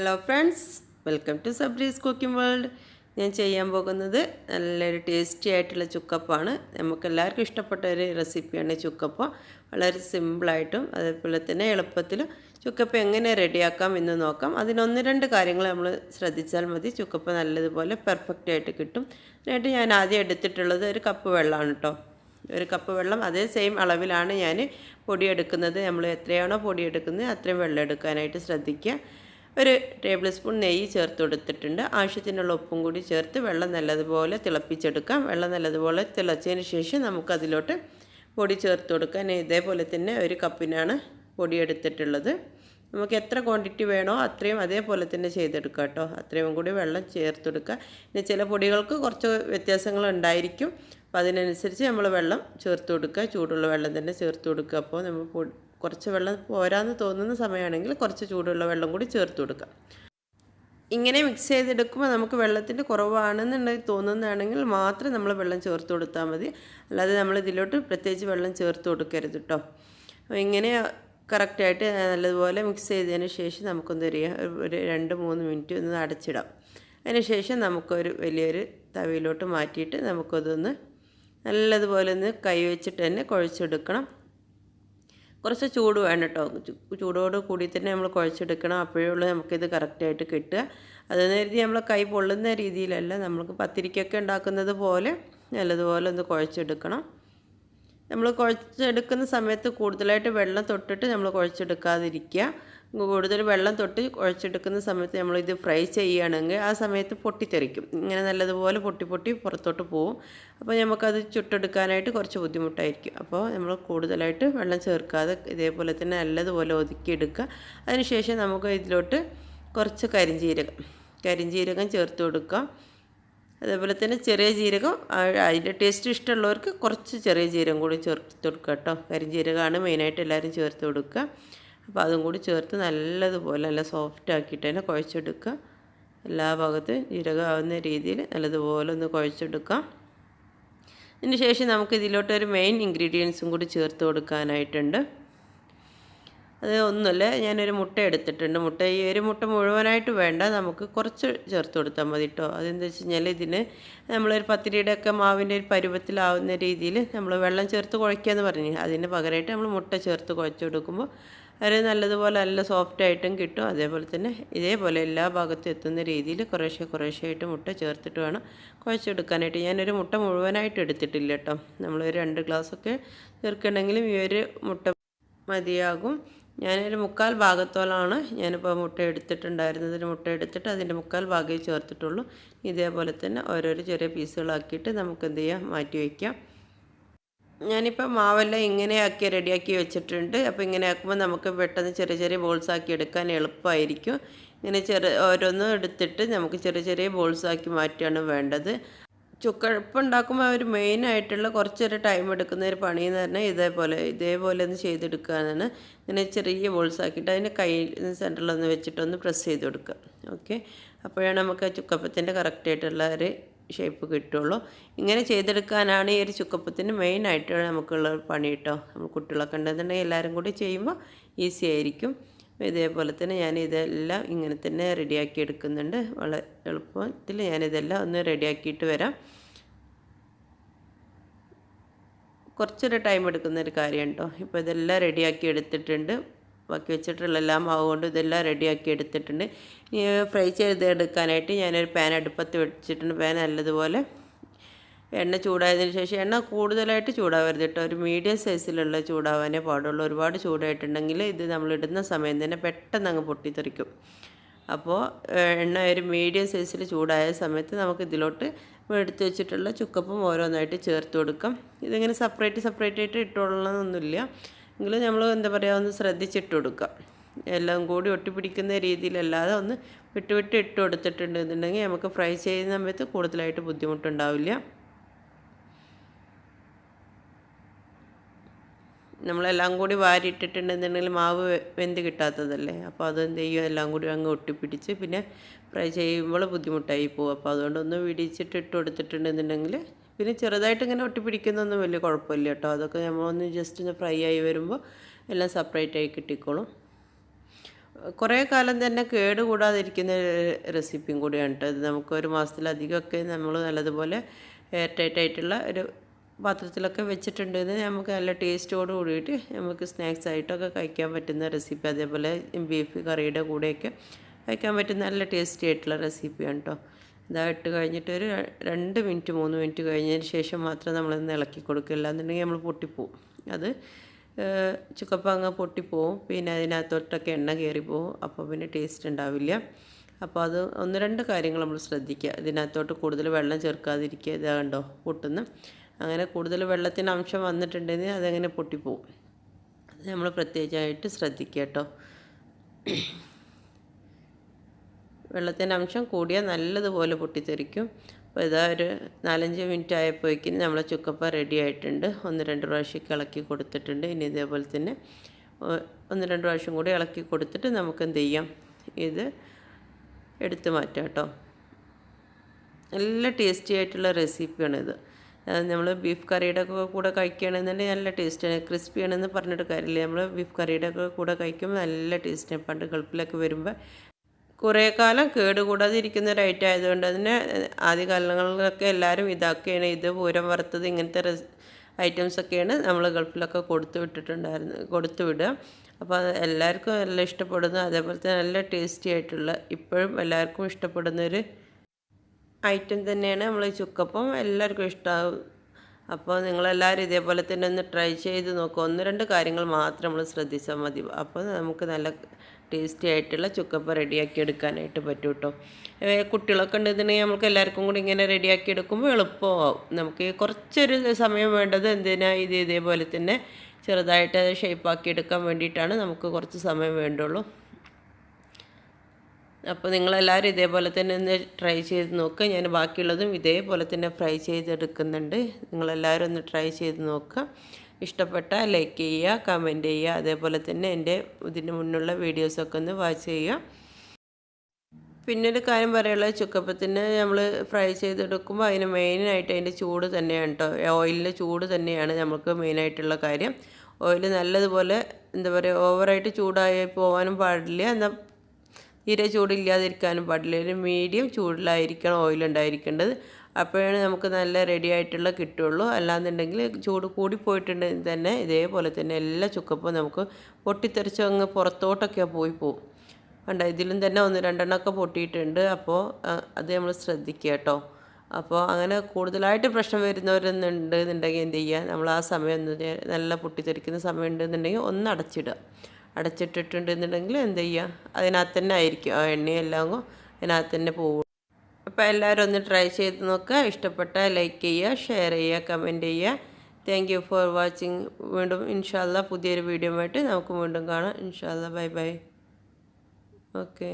Hello friends welcome to Sabri's cooking world ഞാൻ ചെയ്യാൻ പോകുന്നത് നല്ലൊരു ടേസ്റ്റി ആയിട്ടുള്ള ചുക്കപ്പാണ്. നമുക്ക് എല്ലാവർക്കും ഇഷ്ടപ്പെട്ട ഒരു റെസിപ്പിയാണ് ചുക്കപ്പ. വളരെ സിമ്പിളായിട്ടും അതേപോലെ തന്നെ എളുപ്പത്തിലും ചുക്കപ്പ എങ്ങനെ റെഡിയാക്കാം എന്ന് നോക്കാം. അതിനൊന്ന് രണ്ട് കാര്യങ്ങൾ നമ്മൾ ശ്രദ്ധിച്ചാൽ മതി. ചുക്കപ്പ നല്ലതുപോലെ പെർഫെക്റ്റ് ആയിട്ട് കിട്ടും. അതിനായിട്ട് ഞാൻ ആദ്യം എടുത്തിട്ടുള്ളത് ഒരു കപ്പ് വെള്ളമാണ് കേട്ടോ ഒരു കപ്പ് വെള്ളം അതേ സെയിം അളവിലാണ് ഞാൻ പൊടിയെടുക്കുന്നത്. നമ്മൾ എത്രയാണോ പൊടിയെടുക്കുന്നത് അത്രയും വെള്ളം എടുക്കാനായിട്ട് ശ്രദ്ധിക്കുക. ഒരു ടേബിൾ സ്പൂൺ നെയ്യ് ചേർത്ത് കൊടുത്തിട്ടുണ്ട്. ആവശ്യത്തിനുള്ള ഉപ്പും കൂടി ചേർത്ത് വെള്ളം നല്ലതുപോലെ തിളപ്പിച്ചെടുക്കാം. വെള്ളം നല്ലതുപോലെ തിളച്ചതിന് ശേഷം നമുക്കതിലോട്ട് പൊടി ചേർത്ത് കൊടുക്കാൻ ഇതേപോലെ തന്നെ ഒരു കപ്പിനാണ് പൊടി എടുത്തിട്ടുള്ളത്. നമുക്ക് എത്ര ക്വാണ്ടിറ്റി വേണോ അത്രയും അതേപോലെ തന്നെ ചെയ്തെടുക്കുക കേട്ടോ. അത്രയും കൂടി വെള്ളം ചേർത്ത് കൊടുക്കുക. പിന്നെ ചില പൊടികൾക്ക് കുറച്ച് വ്യത്യാസങ്ങൾ ഉണ്ടായിരിക്കും. അപ്പോൾ അതിനനുസരിച്ച് നമ്മൾ വെള്ളം ചേർത്ത് കൊടുക്കുക. ചൂടുള്ള വെള്ളം തന്നെ ചേർത്ത് കൊടുക്കുക. അപ്പോൾ നമ്മൾ കുറച്ച് വെള്ളം പോരാന്ന് തോന്നുന്ന സമയമാണെങ്കിൽ കുറച്ച് ചൂടുള്ള വെള്ളം കൂടി ചേർത്ത് കൊടുക്കാം ഇങ്ങനെ മിക്സ് ചെയ്തെടുക്കുമ്പോൾ നമുക്ക് വെള്ളത്തിന്റെ കുറവാണെന്നുണ്ടെങ്കിൽ തോന്നുന്നതാണെങ്കിൽ മാത്രം നമ്മൾ വെള്ളം ചേർത്ത് കൊടുത്താൽ മതി. അല്ലാതെ നമ്മൾ ഇതിലോട്ട് പ്രത്യേകിച്ച് വെള്ളം ചേർത്ത് കൊടുക്കരുത് കേട്ടോ അപ്പോൾ ഇങ്ങനെ കറക്റ്റായിട്ട് നല്ലതുപോലെ മിക്സ് ചെയ്തതിന് ശേഷം നമുക്കൊന്ന് ഒരു രണ്ട് മൂന്ന് മിനിറ്റ് ഒന്ന് അടച്ചിടാം. അതിന് ശേഷം നമുക്കൊരു വലിയൊരു തവിയിലോട്ട് മാറ്റിയിട്ട് നമുക്കതൊന്ന് നല്ലതുപോലെ ഒന്ന് കൈ വെച്ചിട്ട് തന്നെ കുഴച്ചെടുക്കണം. കുറച്ച് ചൂട് വേണം കേട്ടോ. ചൂടോട് കൂടി തന്നെ നമ്മൾ കുഴച്ചെടുക്കണം. അപ്പോഴേ ഉള്ളൂ നമുക്കിത് കറക്റ്റായിട്ട് കിട്ടുക. അതെന്ന് കരുതി നമ്മൾ കൈ പൊള്ളുന്ന രീതിയിലല്ല നമ്മൾക്ക് പത്തിരിക്കൊക്കെ ഉണ്ടാക്കുന്നത് പോലെ നല്ലതുപോലെ ഒന്ന് കുഴച്ചെടുക്കണം. നമ്മൾ കുഴച്ചെടുക്കുന്ന സമയത്ത് കൂടുതലായിട്ട് വെള്ളം തൊട്ടിട്ട് നമ്മൾ കുഴച്ചെടുക്കാതിരിക്കുക. കൂടുതൽ വെള്ളം തൊട്ട് കുഴച്ചെടുക്കുന്ന സമയത്ത് നമ്മളിത് ഫ്രൈ ചെയ്യുകയാണെങ്കിൽ ആ സമയത്ത് പൊട്ടിത്തെറിക്കും. ഇങ്ങനെ നല്ലതുപോലെ പൊട്ടി പൊട്ടി പുറത്തോട്ട് പോവും. അപ്പോൾ നമുക്കത് ചുട്ടെടുക്കാനായിട്ട് കുറച്ച് ബുദ്ധിമുട്ടായിരിക്കും. അപ്പോൾ നമ്മൾ കൂടുതലായിട്ട് വെള്ളം ചേർക്കാതെ ഇതേപോലെ തന്നെ നല്ലതുപോലെ ഒതുക്കിയെടുക്കുക. അതിനുശേഷം നമുക്ക് ഇതിലോട്ട് കുറച്ച് കരിഞ്ജീരകം കരിഞ്ജീരകം ചേർത്ത് കൊടുക്കുക അതേപോലെ തന്നെ ചെറിയ ജീരകം അതിന്റെ ടേസ്റ്റ് ഇഷ്ടമുള്ളവർക്ക് കുറച്ച് ചെറിയ ജീരകം കൂടി ചേർത്ത് കൊടുക്കുക കേട്ടോ. കരിഞ്ജീരകമാണ് മെയിനായിട്ട് എല്ലാവരും ചേർത്ത് കൊടുക്കുക. അപ്പോൾ അതും കൂടി ചേർത്ത് നല്ലതുപോലെ നല്ല സോഫ്റ്റ് ആക്കിയിട്ട് തന്നെ കുഴച്ചെടുക്കുക. എല്ലാ ഭാഗത്തും ജീരകമാവുന്ന രീതിയിൽ നല്ലതുപോലെ ഒന്ന് കുഴച്ചെടുക്കാം അതിന് ശേഷം നമുക്ക് ഇതിലോട്ട് ഒരു മെയിൻ ഇൻഗ്രീഡിയൻസും കൂടി ചേർത്ത് കൊടുക്കാനായിട്ടുണ്ട്. അത് ഒന്നുമല്ല ഞാനൊരു മുട്ട എടുത്തിട്ടുണ്ട്. മുട്ട ഈ ഒരു മുട്ട മുഴുവനായിട്ട് വേണ്ട നമുക്ക് കുറച്ച് ചേർത്ത് കൊടുത്താൽ മതി കേട്ടോ അതെന്താ വെച്ച് കഴിഞ്ഞാൽ ഇതിന് നമ്മളൊരു പത്തിരിയുടെ ഒക്കെ മാവിന്റെ ഒരു പരുവത്തിലാവുന്ന രീതിയിൽ നമ്മൾ വെള്ളം ചേർത്ത് കുഴയ്ക്കാമെന്ന് പറഞ്ഞു അതിന് പകരമായിട്ട് നമ്മൾ മുട്ട ചേർത്ത് കുഴച്ച് കൊടുക്കുമ്പോൾ അത് നല്ലതുപോലെ നല്ല സോഫ്റ്റ് ആയിട്ടും കിട്ടും. അതേപോലെ തന്നെ ഇതേപോലെ എല്ലാ ഭാഗത്തും എത്തുന്ന രീതിയിൽ കുറേശ്ശെ കുറേശ്ശേ ആയിട്ട് മുട്ട ചേർത്തിട്ട് വേണം കുഴച്ചെടുക്കാനായിട്ട്. ഞാനൊരു മുട്ട മുഴുവനായിട്ട് എടുത്തിട്ടില്ല കേട്ടോ. നമ്മൾ രണ്ട് ഗ്ലാസ്സൊക്കെ ചേർക്കണമെങ്കിലും ഈ ഒരു മുട്ട മതിയാകും. ഞാനൊരു മുക്കാൽ ഭാഗത്തോളാണ് ഞാനിപ്പോൾ മുട്ട എടുത്തിട്ടുണ്ടായിരുന്നത്. മുട്ട എടുത്തിട്ട് അതിന്റെ മുക്കാൽ ഭാഗമേ ചേർത്തിട്ടുള്ളൂ. ഇതേപോലെ തന്നെ ഓരോരോ ചെറിയ പീസുകളാക്കിയിട്ട് നമുക്ക് എന്ത് ചെയ്യാം? മാറ്റി വയ്ക്കാം. ഞാനിപ്പോൾ മാവെല്ലാം ഇങ്ങനെയാക്കി റെഡിയാക്കി വെച്ചിട്ടുണ്ട്. അപ്പോൾ ഇങ്ങനെ ആക്കുമ്പോൾ നമുക്ക് പെട്ടെന്ന് ചെറിയ ചെറിയ ബോൾസ് ആക്കി എടുക്കാൻ എളുപ്പമായിരിക്കും ഇങ്ങനെ ചെറു ഓരോന്നും എടുത്തിട്ട് നമുക്ക് ചെറിയ ചെറിയ ബോൾസ് ആക്കി മാറ്റുകയാണ് വേണ്ടത്. ചുക്കഴപ്പ് ഉണ്ടാക്കുമ്പോൾ ഒരു മെയിനായിട്ടുള്ള കുറച്ചൊരു ടൈം എടുക്കുന്ന ഒരു പണി എന്ന് പറഞ്ഞാൽ ഇതേപോലെ ഇതേപോലെ ഒന്ന് ചെയ്തെടുക്കുകയാണ് ഇങ്ങനെ ചെറിയ ബോൾസ് ആക്കിയിട്ട് അതിന്റെ കൈ സെന്ററിലൊന്ന് വെച്ചിട്ടൊന്ന് പ്രസ് ചെയ്ത് കൊടുക്കുക. ഓക്കെ അപ്പോഴാണ് നമുക്ക് ആ ചുക്കപ്പത്തിന്റെ കറക്റ്റായിട്ടുള്ള ഒരു ഷേപ്പ് കിട്ടുള്ളൂ. ഇങ്ങനെ ചെയ്തെടുക്കാനാണ് ഈ ഒരു ചുക്കപ്പത്തിന് മെയിനായിട്ട് നമുക്കുള്ള പണി കേട്ടോ നമ്മൾ കുട്ടികളൊക്കെ ഉണ്ടെന്നുണ്ടെങ്കിൽ എല്ലാവരും കൂടി ചെയ്യുമ്പോൾ ഈസി ആയിരിക്കും. ഇതേപോലെ തന്നെ ഞാൻ ഇതെല്ലാം ഇങ്ങനെ തന്നെ റെഡിയാക്കി എടുക്കുന്നുണ്ട്. വളരെ എളുപ്പത്തിൽ ഞാനിതെല്ലാം ഒന്ന് റെഡിയാക്കിയിട്ട് വരാം. കുറച്ചൊരു ടൈം എടുക്കുന്ന ഒരു കാര്യം കേട്ടോ ഇപ്പോൾ ഇതെല്ലാം റെഡിയാക്കി എടുത്തിട്ടുണ്ട്. ബാക്കി വെച്ചിട്ടുള്ള എല്ലാം ആവുകൊണ്ട് കൊണ്ട് ഇതെല്ലാം റെഡിയാക്കി എടുത്തിട്ടുണ്ട്. ഇനി ഫ്രൈ ചെയ്തെടുക്കാനായിട്ട് ഞാനൊരു പാൻ അടുപ്പത്ത് വെച്ചിട്ടുണ്ട്. പാൻ നല്ലതുപോലെ എണ്ണ ചൂടായതിന് ശേഷം എണ്ണ കൂടുതലായിട്ട് ചൂടാവരുത് കേട്ടോ. ഒരു മീഡിയം സൈസിലുള്ള ചൂടാവാനേ പാടുള്ളൂ. ഒരുപാട് ചൂടായിട്ടുണ്ടെങ്കിൽ ഇത് നമ്മൾ ഇടുന്ന സമയം തന്നെ പെട്ടെന്ന് അങ്ങ് പൊട്ടിത്തെറിക്കും. അപ്പോൾ എണ്ണ ഒരു മീഡിയം സൈസിൽ ചൂടായ സമയത്ത് നമുക്ക് ഇതിലോട്ട് എടുത്തു വെച്ചിട്ടുള്ള ചുക്കപ്പും ഓരോന്നായിട്ട് ചേർത്ത് കൊടുക്കാം. ഇതിങ്ങനെ സെപ്പറേറ്റ് സെപ്പറേറ്റ് ആയിട്ട് ഇട്ടുകൊള്ളണമെന്നൊന്നുമില്ല എങ്കിലും നമ്മൾ എന്താ പറയുക ഒന്ന് ശ്രദ്ധിച്ചിട്ട് കൊടുക്കുക. എല്ലാം കൂടി ഒട്ടിപ്പിടിക്കുന്ന രീതിയിലല്ലാതെ ഒന്ന് വിട്ട് വിട്ട് ഇട്ട് കൊടുത്തിട്ടുണ്ടെന്നുണ്ടെങ്കിൽ നമുക്ക് ഫ്രൈ ചെയ്യുന്ന സമയത്ത് കൂടുതലായിട്ട് ബുദ്ധിമുട്ടുണ്ടാവില്ല. നമ്മളെല്ലാം കൂടി വാരിയിട്ടിട്ടുണ്ടെന്നുണ്ടെങ്കിൽ മാവ് വെന്ത് കിട്ടാത്തതല്ലേ? അപ്പോൾ അത് എന്ത് ചെയ്യും എല്ലാം കൂടി അങ്ങ് ഒട്ടിപ്പിടിച്ച് പിന്നെ ഫ്രൈ ചെയ്യുമ്പോൾ ബുദ്ധിമുട്ടായി പോകും. അപ്പോൾ അതുകൊണ്ടൊന്ന് വിടിച്ചിട്ട് ഇട്ട് കൊടുത്തിട്ടുണ്ടെന്നുണ്ടെങ്കിൽ പിന്നെ ചെറുതായിട്ട് ഇങ്ങനെ ഒട്ടിപ്പിടിക്കുന്നൊന്നും വലിയ കുഴപ്പമില്ല കേട്ടോ. അതൊക്കെ നമ്മളൊന്ന് ജസ്റ്റ് ഒന്ന് ഫ്രൈ ആയി വരുമ്പോൾ എല്ലാം സെപ്പറേറ്റ് ആയി കിട്ടിക്കോളും. കുറേ കാലം തന്നെ കേടുകൂടാതിരിക്കുന്ന കൂടാതിരിക്കുന്ന റെസിപ്പിയും കൂടിയാണ് കേട്ടോ. ഇത് നമുക്ക് ഒരു മാസത്തിലധികമൊക്കെ നമ്മൾ നല്ലതുപോലെ എയർ ആയിട്ടുള്ള ഒരു പാത്രത്തിലൊക്കെ വെച്ചിട്ടുണ്ടെങ്കിൽ നമുക്ക് നല്ല ടേസ്റ്റോട് കൂടിയിട്ട് നമുക്ക് സ്നാക്സ് ആയിട്ടൊക്കെ കഴിക്കാൻ പറ്റുന്ന റെസിപ്പി അതേപോലെ ബീഫ് കറിയുടെ കൂടെയൊക്കെ കഴിക്കാൻ പറ്റുന്ന നല്ല ടേസ്റ്റി ആയിട്ടുള്ള റെസിപ്പിയാണ് കേട്ടോ. ഇതാ ഇട്ട് കഴിഞ്ഞിട്ട് ഒരു രണ്ട് മിനിറ്റ് മൂന്ന് മിനിറ്റ് കഴിഞ്ഞതിന് ശേഷം മാത്രം നമ്മളൊന്ന് ഇളക്കി കൊടുക്കില്ല എന്നുണ്ടെങ്കിൽ നമ്മൾ പൊട്ടിപ്പോവും. അത് ചുക്കപ്പങ്ങ പൊട്ടിപ്പോവും. പിന്നെ അതിനകത്തോട്ടൊക്കെ എണ്ണ കയറിപ്പോവും. അപ്പോൾ പിന്നെ ടേസ്റ്റ് ഉണ്ടാവില്ല. അപ്പോൾ അത് ഒന്ന് രണ്ട് കാര്യങ്ങൾ നമ്മൾ ശ്രദ്ധിക്കുക. ഇതിനകത്തോട്ട് കൂടുതൽ വെള്ളം ചേർക്കാതിരിക്കുക. ഇതാ കണ്ടോ പൊട്ടുന്ന. അങ്ങനെ കൂടുതൽ വെള്ളത്തിന് അംശം വന്നിട്ടുണ്ടെങ്കിൽ അതങ്ങനെ പൊട്ടിപ്പോവും. അത് നമ്മൾ പ്രത്യേകമായിട്ട് ശ്രദ്ധിക്കുക കേട്ടോ. വെള്ളത്തിന്റെ അംശം കൂടിയാൽ നല്ലതുപോലെ പൊട്ടിത്തെറിക്കും. അപ്പോൾ ഇതാ ഒരു നാലഞ്ച് മിനിറ്റ് ആയപ്പോഴേക്കും നമ്മളെ ചുക്കപ്പ റെഡി ആയിട്ടുണ്ട്. ഒന്ന് രണ്ട് പ്രാവശ്യം ഇളക്കി കൊടുത്തിട്ടുണ്ട്. ഇനി ഇതേപോലെ തന്നെ ഒന്ന് രണ്ട് പ്രാവശ്യം കൂടി ഇളക്കി കൊടുത്തിട്ട് നമുക്ക് എന്ത് ചെയ്യാം? ഇത് എടുത്ത് മാറ്റാം കേട്ടോ. നല്ല ടേസ്റ്റി ആയിട്ടുള്ള റെസിപ്പിയാണിത് നമ്മൾ ബീഫ് കറിയുടെ ഒക്കെ കൂടെ കഴിക്കുകയാണെന്നുണ്ടെങ്കിൽ നല്ല ടേസ്റ്റാണ് ക്രിസ്പി ആണെന്ന് പറഞ്ഞിട്ട് കാര്യമില്ല. നമ്മൾ ബീഫ് കറിയുടെ ഒക്കെ കൂടെ കഴിക്കുമ്പോൾ നല്ല ടേസ്റ്റാണ് പണ്ട് ഗൾഫിലൊക്കെ വരുമ്പോൾ കുറേ കാലം കേടുകൂടാതെ ഒരു ഐറ്റം ആയതുകൊണ്ട് തന്നെ ആദ്യകാലങ്ങളിലൊക്കെ എല്ലാവരും ഇതൊക്കെയാണ് ഇത് പൂരം വറുത്തത് ഇങ്ങനത്തെ ഐറ്റംസൊക്കെയാണ് നമ്മൾ ഗൾഫിലൊക്കെ കൊടുത്തു വിട്ടിട്ടുണ്ടായിരുന്നു കൊടുത്തു വിടുക. അപ്പോൾ എല്ലാവർക്കും നല്ല ഇഷ്ടപ്പെടുന്ന അതേപോലെ തന്നെ നല്ല ടേസ്റ്റി ആയിട്ടുള്ള ഇപ്പോഴും എല്ലാവർക്കും ഇഷ്ടപ്പെടുന്ന ഒരു ഐറ്റം തന്നെയാണ് നമ്മൾ ചുക്കപ്പം. എല്ലാവർക്കും ഇഷ്ടമാവും അപ്പോൾ നിങ്ങളെല്ലാവരും ഇതേപോലെ തന്നെ ഒന്ന് ട്രൈ ചെയ്ത് നോക്കുക ഒന്ന് രണ്ട് കാര്യങ്ങൾ മാത്രം നമ്മൾ ശ്രദ്ധിച്ചാൽ മതി. അപ്പോൾ നമുക്ക് നല്ല ടേസ്റ്റി ആയിട്ടുള്ള ചുക്കപ്പ റെഡിയാക്കി എടുക്കാനായിട്ട് പറ്റും കേട്ടോ കുട്ടികളൊക്കെ ഉണ്ടെന്നുണ്ടെങ്കിൽ നമുക്ക് എല്ലാവർക്കും കൂടി ഇങ്ങനെ റെഡിയാക്കി എടുക്കുമ്പോൾ എളുപ്പമാവും. നമുക്ക് കുറച്ചൊരു സമയം വേണ്ടത് എന്തിനാ ഇത് ഇതേപോലെ തന്നെ ചെറുതായിട്ട് ഷേപ്പാക്കി എടുക്കാൻ വേണ്ടിയിട്ടാണ് നമുക്ക് കുറച്ച് സമയം വേണ്ടുള്ളൂ. അപ്പോൾ നിങ്ങളെല്ലാവരും ഇതേപോലെ തന്നെ ഒന്ന് ട്രൈ ചെയ്ത് നോക്കുക ഞാൻ ബാക്കിയുള്ളതും ഇതേപോലെ തന്നെ ഫ്രൈ ചെയ്തെടുക്കുന്നുണ്ട്. നിങ്ങളെല്ലാവരും ഒന്ന് ട്രൈ ചെയ്ത് നോക്കുക ഇഷ്ടപ്പെട്ടാൽ ലൈക്ക് ചെയ്യുക കമന്റ് ചെയ്യുക അതേപോലെ തന്നെ എന്റെ ഇതിന് മുന്നുള്ള വീഡിയോസൊക്കെ ഒന്ന് വാച്ച് ചെയ്യുക. പിന്നൊരു കാര്യം പറയാനുള്ളത് ചുക്കപ്പത്തിന് നമ്മൾ ഫ്രൈ ചെയ്തെടുക്കുമ്പോൾ അതിന് മെയിനായിട്ട് അതിന്റെ ചൂട് തന്നെയാണ് കേട്ടോ ഓയിലിന്റെ ചൂട് തന്നെയാണ് നമുക്ക് മെയിനായിട്ടുള്ള കാര്യം. ഓയിൽ നല്ലതുപോലെ എന്താ പറയുക ഓവറായിട്ട് ചൂടായി പോകാനും പാടില്ല. എന്നാൽ തീരെ ചൂടില്ലാതിരിക്കാനും പാടില്ല. ഒരു മീഡിയം ചൂടിലായിരിക്കണം ഓയിൽ ഉണ്ടായിരിക്കേണ്ടത്. അപ്പോഴാണ് നമുക്ക് നല്ല റെഡി ആയിട്ടുള്ള കിട്ടുള്ളൂ അല്ലാന്നുണ്ടെങ്കിൽ ചൂട് കൂടിപ്പോയിട്ടുണ്ടെങ്കിൽ തന്നെ. ഇതേപോലെ തന്നെ എല്ലാ ചുക്കപ്പും നമുക്ക് പൊട്ടിത്തെറിച്ച് അങ്ങ് പുറത്തോട്ടൊക്കെ പോയി പോകും കണ്ട? ഇതിലും തന്നെ ഒന്ന് രണ്ടെണ്ണമൊക്കെ പൊട്ടിയിട്ടുണ്ട്. അപ്പോൾ അത് നമ്മൾ ശ്രദ്ധിക്കുക കേട്ടോ. അപ്പോൾ അങ്ങനെ കൂടുതലായിട്ട് പ്രശ്നം വരുന്നവരെന്നുണ്ട് എന്നുണ്ടെങ്കിൽ എന്ത് ചെയ്യുക? നമ്മൾ ആ സമയം നല്ല പൊട്ടിത്തെറിക്കുന്ന സമയം ഉണ്ടെന്നുണ്ടെങ്കിൽ ഒന്ന് അടച്ചിടുക. അടച്ചിട്ടിട്ടുണ്ടെന്നുണ്ടെങ്കിൽ എന്ത് ചെയ്യുക? അതിനകത്ത് തന്നെ ആയിരിക്കും. ആ എണ്ണയെല്ലാം അതിനകത്ത് തന്നെ പോകും അപ്പോൾ എല്ലാവരും ഒന്ന് ട്രൈ ചെയ്ത് നോക്കുക. ഇഷ്ടപ്പെട്ട ലൈക്ക് ചെയ്യുക ഷെയർ ചെയ്യുക കമന്റ് ചെയ്യുക. താങ്ക് യു ഫോർ വാച്ചിങ് വീണ്ടും ഇൻഷാല്ല പുതിയൊരു വീഡിയോ ആയിട്ട് നമുക്ക് വീണ്ടും കാണാം. ഇൻഷാല്ല ബൈ ബൈ ഓക്കെ